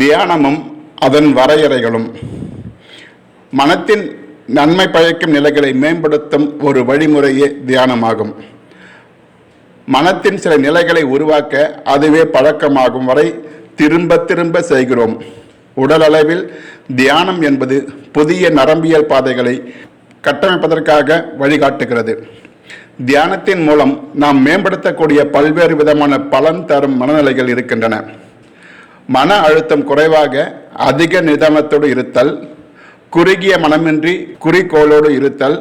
தியானமும் அதன் வரையறைகளும். மனத்தின் நன்மை பயக்கும் நிலைகளை மேம்படுத்தும் ஒரு வழிமுறையே தியானமாகும். மனத்தின் சில நிலைகளை உருவாக்க அதுவே பழக்கமாகும் வரை திரும்ப திரும்ப செய்கிறோம். உடலளவில் தியானம் என்பது புதிய நரம்பியல் பாதைகளை கட்டமைப்பதற்காக வழிகாட்டுகிறது. தியானத்தின் மூலம் நாம் மேம்படுத்தக்கூடிய பல்வேறு விதமான பலன் தரும் மனநிலைகள் இருக்கின்றன. மன அழுத்தம் குறைவாக அதிக நிதானத்தோடு இருத்தல் குறுகிய மனமின்றி குறிக்கோளோடு இருத்தல்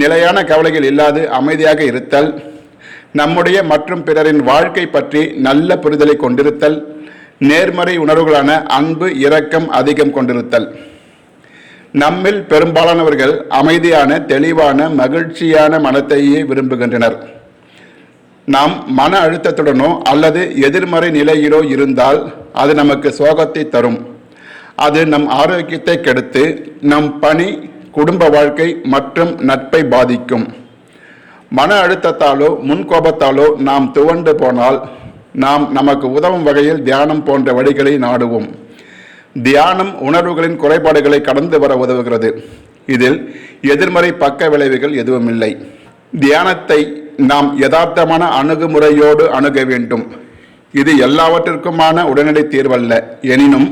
நிலையான கவலைகள் இல்லாது அமைதியாக இருத்தல் நம்முடைய மற்றும் பிறரின் வாழ்க்கை பற்றி நல்ல புரிதலை கொண்டிருத்தல் நேர்மறை உணர்வுகளான அன்பு இரக்கம் அதிகம் கொண்டிருத்தல். நம்மில் பெரும்பாலானவர்கள் அமைதியான தெளிவான மகிழ்ச்சியான மனத்தையே விரும்புகின்றனர். நாம் மன அழுத்தத்துடனோ அல்லது எதிர்மறை நிலையிலோ இருந்தால் அது நமக்கு சோகத்தை தரும். அது நம் ஆரோக்கியத்தை கெடுத்து நம் பணி குடும்ப வாழ்க்கை மற்றும் நட்பை பாதிக்கும். மன அழுத்தத்தாலோ முன்கோபத்தாலோ நாம் துவண்டு போனால் நாம் நமக்கு உதவும் வகையில் தியானம் போன்ற வழிகளை நாடுவோம். தியானம் உணர்வுகளின் குறைபாடுகளை கடந்து வர உதவுகிறது. இதில் எதிர்மறை பக்க விளைவுகள் எதுவும் இல்லை தியானத்தை நாம் யதார்த்தமான அணுகுமுறையோடு அணுக வேண்டும். இது எல்லாவற்றிற்குமான உடனடி தீர்வல்ல. எனினும்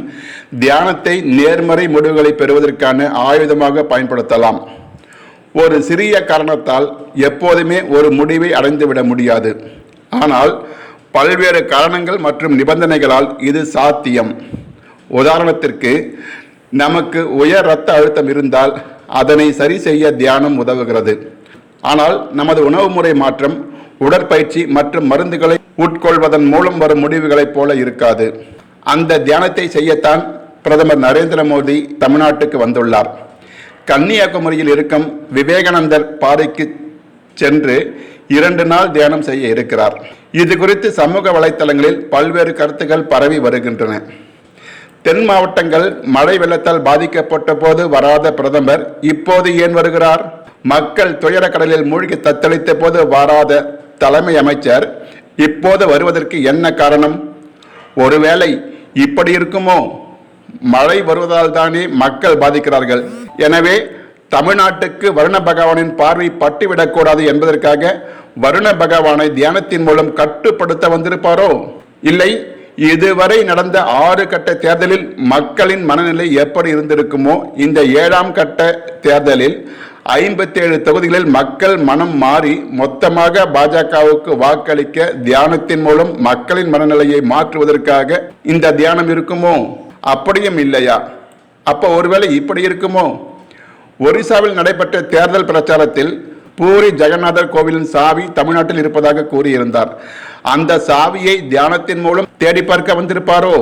தியானத்தை நேர்மறை முடிவுகளை பெறுவதற்கான ஆயுதமாக பயன்படுத்தலாம். ஒரு சிறிய காரணத்தால் எப்போதுமே ஒரு முடிவை அடைந்துவிட முடியாது. ஆனால் பல்வேறு காரணங்கள் மற்றும் நிபந்தனைகளால் இது சாத்தியம். உதாரணத்திற்கு நமக்கு உயர் இரத்த அழுத்தம் இருந்தால் அதனை சரி செய்ய தியானம் உதவுகிறது. ஆனால் நமது உணவு முறை மாற்றம் உடற்பயிற்சி மற்றும் மருந்துகளை உட்கொள்வதன் மூலம் வரும் முடிவுகளைப் போல இருக்காது. அந்த தியானத்தை செய்யத்தான் பிரதமர் நரேந்திர மோடி தமிழ்நாட்டுக்கு வந்துள்ளார். கன்னியாகுமரியில் இருக்கும் விவேகானந்தர் பாறைக்கு சென்று இரண்டு நாள் தியானம் செய்ய இருக்கிறார். இது குறித்து சமூக வலைத்தளங்களில் பல்வேறு கருத்துக்கள் பரவி வருகின்றன. தென் மாவட்டங்கள் மழை வெள்ளத்தால் பாதிக்கப்பட்ட போது வராத பிரதமர் இப்போது ஏன் வருகிறார்? மக்கள் துயர கடலில் மூழ்கி தத்தளித்த போது வராத தலைமை அமைச்சர் இப்போது வருவதற்கு என்ன காரணம்? ஒருவேளை இப்படி இருக்குமோ? மழை வருவதால் தானே மக்கள் பாதிக்கிறார்கள். எனவே தமிழ்நாட்டுக்கு வருண பகவானின் பார்வை பட்டுவிடக்கூடாது என்பதற்காக வருண பகவானை தியானத்தின் மூலம் கட்டுப்படுத்த வந்திருப்பாரோ? இல்லை இதுவரை நடந்த ஆறு கட்ட தேர்தலில் மக்களின் மனநிலை எப்படி இருந்திருக்குமோ இந்த ஏழாம் கட்ட தேர்தலில் ஐம்பத்தேழு தொகுதிகளில் மக்கள் மனம் மாறி மொத்தமாக பாஜகவுக்கு வாக்களிக்க தியானத்தின் மூலம் மக்களின் மனநிலையை மாற்றுவதற்காக இந்த தியானம் இருக்குமோ? அப்படியும் இல்லையா? அப்போ ஒருவேளை இப்படி இருக்குமோ? ஒரிசாவில் நடைபெற்ற தேர்தல் பிரச்சாரத்தில் பூரி ஜெகநாதர் கோவிலின் சாவி தமிழ்நாட்டில் இருப்பதாக கூறியிருந்தார். அந்த சாவியை தியானத்தின் மூலம் தேடி பார்க்க வந்திருப்பாரோ?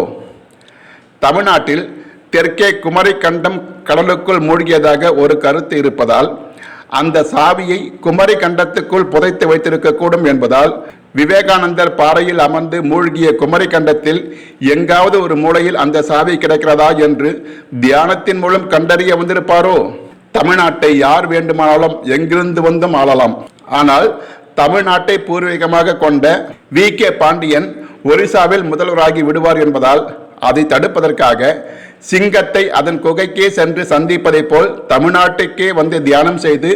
தமிழ்நாட்டில் தெற்கே குமரி கண்டம் கடலுக்குள் மூழ்கியதாக ஒரு கருத்து இருப்பதால் அந்த சாவியை குமரி கண்டத்துக்குள் புதைத்து வைத்திருக்கக்கூடும் என்பதால் விவேகானந்தர் பாறையில் அமர்ந்து மூழ்கிய குமரி கண்டத்தில் எங்காவது ஒரு மூலையில் அந்த சாவி கிடைக்கிறதா என்று தியானத்தின் மூலம் கண்டறிய வந்திருப்பாரோ? தமிழ்நாட்டை யார் வேண்டுமானாலும் எங்கிருந்து வந்தும் ஆளலாம். ஆனால் தமிழ்நாட்டை பூர்வீகமாக கொண்ட வி. கே. பாண்டியன் ஒரிசாவில் முதல்வராகி விடுவார் என்பதால் அதை தடுப்பதற்காக சிங்கத்தை அதன் குகைக்கே சென்று சந்திப்பதைப் போல் தமிழ்நாட்டுக்கே வந்து தியானம் செய்து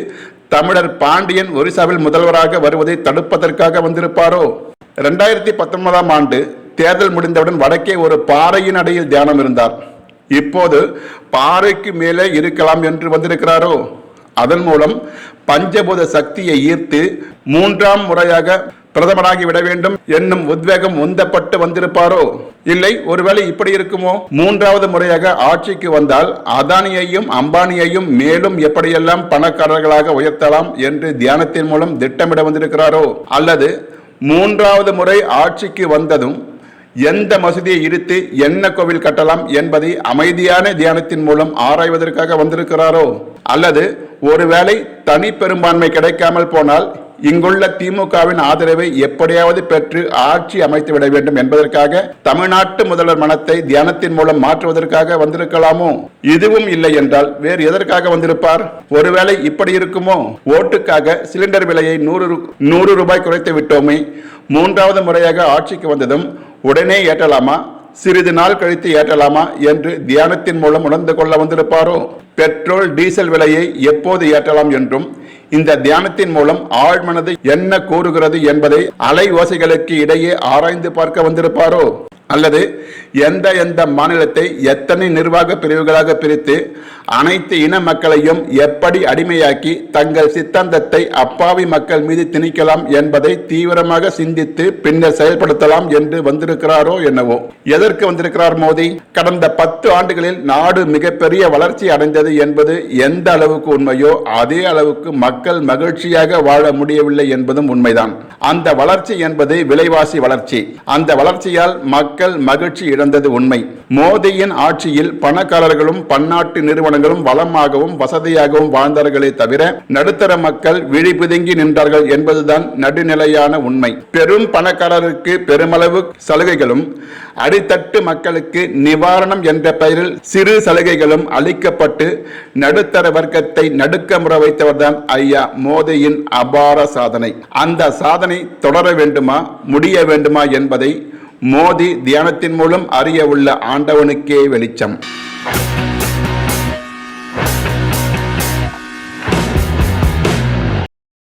தமிழர் பாண்டியன் ஒரிசாவில் முதல்வராக வருவதை தடுப்பதற்காக வந்திருப்பாரோ? ரெண்டாயிரத்தி பத்தொன்பதாம் ஆண்டு தேர்தல் முடிந்தவுடன் வடக்கே ஒரு பாறையின் அடியில் தியானம் இருந்தார். இப்போது பாறைக்கு மேலே இருக்கலாம் என்று வந்திருக்கிறாரோ? அதன் மூலம் பஞ்சபூத சக்தியை ஈர்த்து மூன்றாம் முறையாக பிரதமராகி விட வேண்டும் என்னும் உத்வேகம் உந்தப்பட்டு வந்திருப்பாரோ? இல்லை ஒருவேளை இப்படி இருக்குமோ? மூன்றாவது முறையாக ஆட்சிக்கு வந்தால் அதானியையும் அம்பானியையும் மேலும் எப்படியெல்லாம் பணக்காரர்களாக உயர்த்தலாம் என்று தியானத்தின் மூலம் திட்டமிட வந்திருக்கிறாரோ? அல்லது மூன்றாவது முறை ஆட்சிக்கு வந்ததும் எந்த மசூதியை இடித்து என்ன கோவில் கட்டலாம் என்பதை அமைதியான தியானத்தின் மூலம் ஆராய்வதற்காக வந்திருக்கிறாரோ? அல்லது ஒருவேளை தனி பெரும்பான்மை கிடைக்காமல் போனால் இங்குள்ள திமுகவின் ஆதரவை எப்படியாவது பெற்று ஆட்சி அமைத்து விட வேண்டும் என்பதற்காக தமிழ்நாட்டு முதல்வர் மனத்தை தியானத்தின் மூலம் மாற்றுவதற்காக வந்திருக்கலாமோ? இதுவும் இல்லை என்றால் வேறு எதற்காக வந்திருப்பார்? ஒருவேளை இப்படி இருக்குமோ? ஓட்டுக்காக சிலிண்டர் விலையை நூறு நூறு ரூபாய் குறைத்து விட்டோமே? மூன்றாவது முறையாக ஆட்சிக்கு வந்ததும் உடனே ஏற்றலாமா? சிறிது நாள் கழித்து ஏற்றலாமா என்று தியானத்தின் மூலம் உணர்ந்து கொள்ள வந்திருப்பாரோ? பெட்ரோல் டீசல் விலையை எப்போது ஏற்றலாம் என்றும் இந்த தியானத்தின் மூலம் ஆழ்மனது என்ன கூறுகிறது என்பதை அலை ஓசைகளுக்கு இடையே ஆராய்ந்து பார்க்க வந்திருப்பாரோ? அல்லது எந்த எந்த மாநிலத்தை எத்தனை நிர்வாக பிரிவுகளாக பிரித்து அனைத்து இன மக்களையும் எப்படி அடிமையாக்கி தங்கள் சித்தாந்தத்தை அப்பாவி மக்கள் மீது திணிக்கலாம் என்பதை தீவிரமாக சிந்தித்து பின்னர் செயல்படுத்தலாம் என்று வந்திருக்கிறாரோ என்னவோ. எதற்கு வந்திருக்கிறார் மோடி கடந்த பத்து ஆண்டுகளில் நாடு மிகப்பெரிய வளர்ச்சி அடைந்தது என்பது எந்த அளவுக்கு உண்மையோ அதே அளவுக்கு மக்கள் மகிழ்ச்சியாக வாழ முடியவில்லை என்பதும் உண்மைதான். அந்த வளர்ச்சி என்பது விலைவாசி வளர்ச்சி. அந்த வளர்ச்சியால் மக்கள் மகிழ்ச்சி இழந்தது உண்மை. மோடியின் ஆட்சியில் பணக்காரர்களும் பன்னாட்டு நிறுவனங்களும் வளமாகவும் வசதியாகவும் வாழ்ந்தார்களே தவிர நடுத்தர மக்கள் விழிபுதுங்கி நின்றார்கள் என்பதுதான் நடுநிலையான உண்மை. பெரும் பணக்காரருக்கு பெருமளவு சலுகைகளும் அடித்தட்டு மக்களுக்கு நிவாரணம் என்ற பெயரில் சிறு சலுகைகளும் அளிக்கப்பட்டு நடுத்தர வர்க்கத்தை நடுக்கமுற வைத்தவர்தான் ஐயா மோதியின் அபார சாதனை. அந்த சாதனை தொடர வேண்டுமா முடிய வேண்டுமா என்பதை மோதி தியானத்தின் மூலம் அறிய உள்ள ஆண்டவனுக்கே வெளிச்சம்.